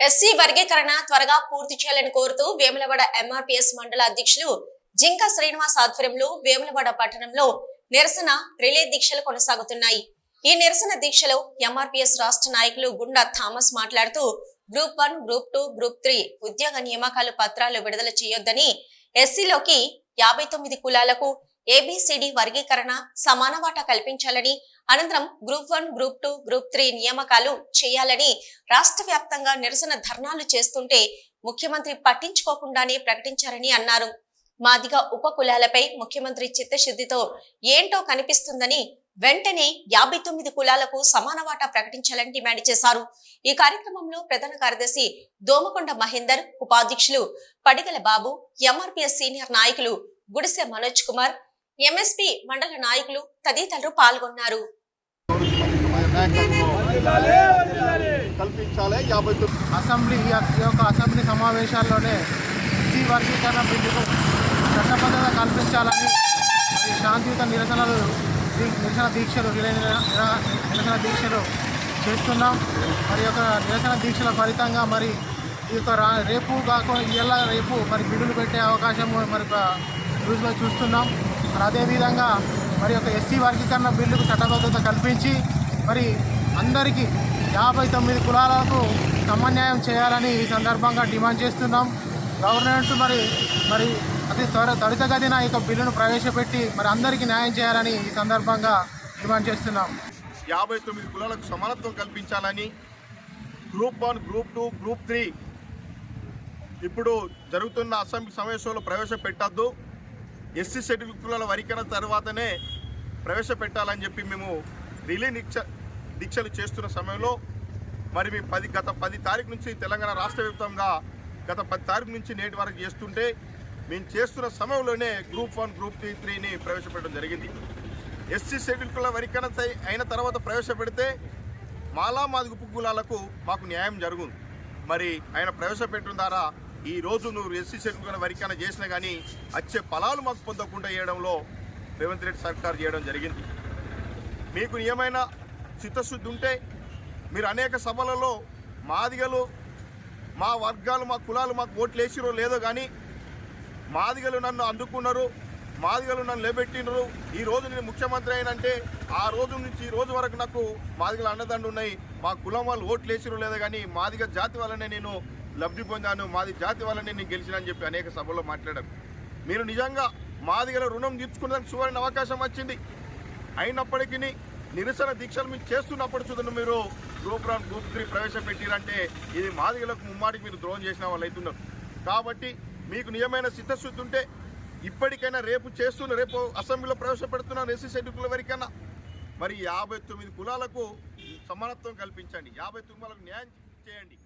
SC వర్గీకరణ త్వరగా పూర్తి చేయాలని కోరుతూ వేములవాడ ఎంఆర్పీఎస్ మండల అధ్యక్షులు జింక శ్రీనివాస్ ఆధ్వర్యంలో వేములవాడ పట్టణంలో నిరసన రిలే దీక్షలు కొనసాగుతున్నాయి. ఈ నిరసన దీక్షలో ఎంఆర్పీఎస్ రాష్ట్ర నాయకులు గుండా థామస్ మాట్లాడుతూ group one group two group three ఉద్యోగ నియామకాలు పత్రాలు విడుదల చేయొద్దని ఎస్సీలోకి యాభై తొమ్మిది కులాలకు ఏబిసిడి వర్గీకరణ సమాన వాటా కల్పించాలని అనంతరం group one group two group three నియామకాలు చేయాలని రాష్ట్ర వ్యాప్తంగా నిరసన ధర్నాలు చేస్తుంటే ముఖ్యమంత్రి పట్టించుకోకుండానే ప్రకటించారని అన్నారు. మాదిగ ఉప కులాలపై ముఖ్యమంత్రి చిత్తశుద్ధితో ఏంటో కనిపిస్తుందని వెంటనే యాభై తొమ్మిది కులాలకు సమాన వాటా ప్రకటించాలని డిమాండ్ చేశారు. ఈ కార్యక్రమంలో ప్రధాన కార్యదర్శి దోమకొండ మహేందర్ ఉపాధ్యక్షులు పడిగల బాబు ఎంఆర్పీఎస్ సీనియర్ నాయకులు గుడిసె మనోజ్ కుమార్ ఎంఎస్పీ మండల నాయకులు తదితరులు పాల్గొన్నారు. కల్పించాలి. యాభై తొమ్మిది అసెంబ్లీ ఈ యొక్క అసెంబ్లీ సమావేశాల్లోనే ఎస్సీ వర్గీకరణ బిల్లును చట్టబద్ధత కల్పించాలని శాంతియుత నిరసనలు నిరసన దీక్షలు నిరసన దీక్షలు చేస్తున్నాం. మరి యొక్క నిరసన దీక్షల ఫలితంగా మరి ఈ యొక్క రా రేపు కాకుండా ఇవాళ రేపు మరి బిల్లులు పెట్టే అవకాశం మరి న్యూస్లో చూస్తున్నాం. మరి అదేవిధంగా మరి యొక్క ఎస్సీ వర్గీకరణ బిల్లుకు చట్టబద్ధత కల్పించి మరి అందరికీ యాభై తొమ్మిది కులాలకు సమన్యాయం చేయాలని ఈ సందర్భంగా డిమాండ్ చేస్తున్నాం. గవర్నమెంట్ మరి మరి అతి త్వర త్వరితగతిన ఈ యొక్క బిల్లును ప్రవేశపెట్టి మరి అందరికీ న్యాయం చేయాలని ఈ సందర్భంగా డిమాండ్ చేస్తున్నాం. యాభై తొమ్మిది కులాలకు సమానత్వం కల్పించాలని group one group two group three ఇప్పుడు జరుగుతున్న అసెంబ్లీ సమావేశంలో ప్రవేశపెట్టద్దు. ఎస్సీ షెడ్యూల్ కులాల వరికన తర్వాతనే ప్రవేశపెట్టాలని చెప్పి మేము రిలే దీక్ష దీక్షలు చేస్తున్న సమయంలో మరి మేము పది గత పది తారీఖు నుంచి తెలంగాణ రాష్ట్ర వ్యాప్తంగా గత పది తారీఖు నుంచి నేటి వరకు చేస్తుంటే మేము చేస్తున్న సమయంలోనే గ్రూప్ వన్ గ్రూప్ త్రీ త్రీని ప్రవేశపెట్టడం జరిగింది. ఎస్సీ షెడ్యూల్ కుల వరికన తై- అయిన తర్వాత ప్రవేశపెడితే మాలా మాదిగుపు కులాలకు మాకు న్యాయం జరుగుంది మరి ఆయన ప్రవేశపెట్టడం ద్వారా ఈ రోజు నువ్వు ఎస్సీ షెడ్యూల్ వరికైనా వరికన చేసినా కానీ వచ్చే ఫలాలు మాకు పొందకుండా చేయడంలో రేవంత్ రెడ్డి సర్కార్ చేయడం జరిగింది. మీకు ఏమైనా చిత్తశుద్ధి ఉంటే మీరు అనేక సభలలో మాదిగలు మా వర్గాలు మా కులాలు మాకు ఓట్లు వేసిరో లేదో కానీ మాదిగలు నన్ను అందుకున్నారు మాదిగలు నన్ను లేబెట్టినరు ఈ రోజు నేను ముఖ్యమంత్రి అయినంటే ఆ రోజు నుంచి ఈ రోజు వరకు నాకు మాదిగల అన్నదండు ఉన్నాయి. మా కులం వాళ్ళు ఓట్లు వేసిరో లేదో కానీ మాదిగ జాతి వల్లనే నేను లబ్ధి పొందాను మాది జాతి వల్లనే నేను గెలిచినని చెప్పి అనేక సభల్లో మాట్లాడారు మీరు నిజంగా మాదిగల రుణం తీర్చుకునేందుకు సువర్ణ అవకాశం వచ్చింది. అయినప్పటికీ నిరసన దీక్షలు మీరు చేస్తున్నప్పుడు చూడండి మీరు గ్రూప్ వన్ గ్రూప్ త్రీ ప్రవేశపెట్టిరంటే ఇది మాదిగలకు ముమ్మాటికి మీరు ద్రోహం చేసిన వాళ్ళు అవుతున్నారు కాబట్టి మీకు నిజమైన సిద్ధశుద్ధి ఉంటే ఇప్పటికైనా రేపు చేస్తున్న రేపు అసెంబ్లీలో ప్రవేశపెడుతున్న ఎస్సీ షెడ్యూల్ వరకైనా మరి యాభై తొమ్మిది కులాలకు సమానత్వం కల్పించండి. యాభై తొమ్మిది న్యాయం చేయండి.